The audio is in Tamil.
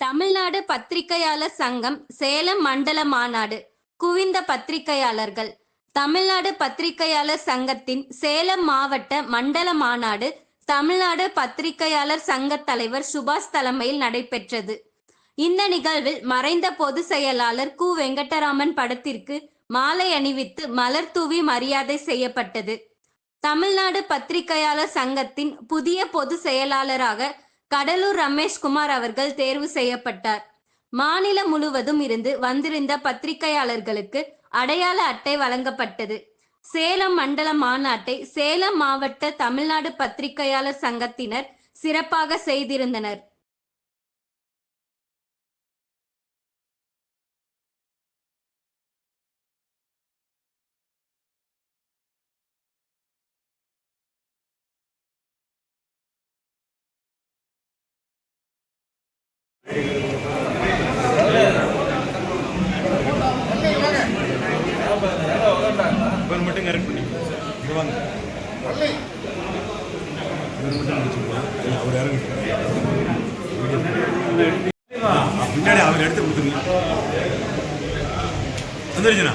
தமிழ்நாடு பத்திரிகையாளர் சங்கம் சேலம் மண்டல மாநாடு குவிந்த பத்திரிகையாளர்கள். தமிழ்நாடு பத்திரிகையாளர் சங்கத்தின் சேலம் மாவட்ட மண்டல மாநாடு தமிழ்நாடு பத்திரிகையாளர் சங்க தலைவர் சுபாஷ் தலைமையில் நடைபெற்றது. இந்த நிகழ்வில் மறைந்த பொதுச் செயலாளர் கு. வெங்கடராமன் படத்திற்கு மாலை அணிவித்து மலர் தூவி மரியாதை செய்யப்பட்டது. தமிழ்நாடு பத்திரிகையாளர் சங்கத்தின் புதிய பொதுச் செயலாளராக கடலூர் ரமேஷ்குமார் அவர்கள் தேர்வு செய்யப்பட்டார். மாநிலம் முழுவதும் இருந்து வந்திருந்த பத்திரிகையாளர்களுக்கு அடையாள அட்டை வழங்கப்பட்டது. சேலம் மண்டல மாநாட்டை சேலம் மாவட்ட தமிழ்நாடு பத்திரிகையாளர் சங்கத்தினர் சிறப்பாக செய்திருந்தனர். இவர் மட்டும் கரெக்ட் பண்ணி இங்க வாங்க. இவர் மட்டும் அவர் இறங்கிட்டு பின்னாடி அவர் எடுத்து கொடுத்துருங்க. வந்துருச்சுண்ணா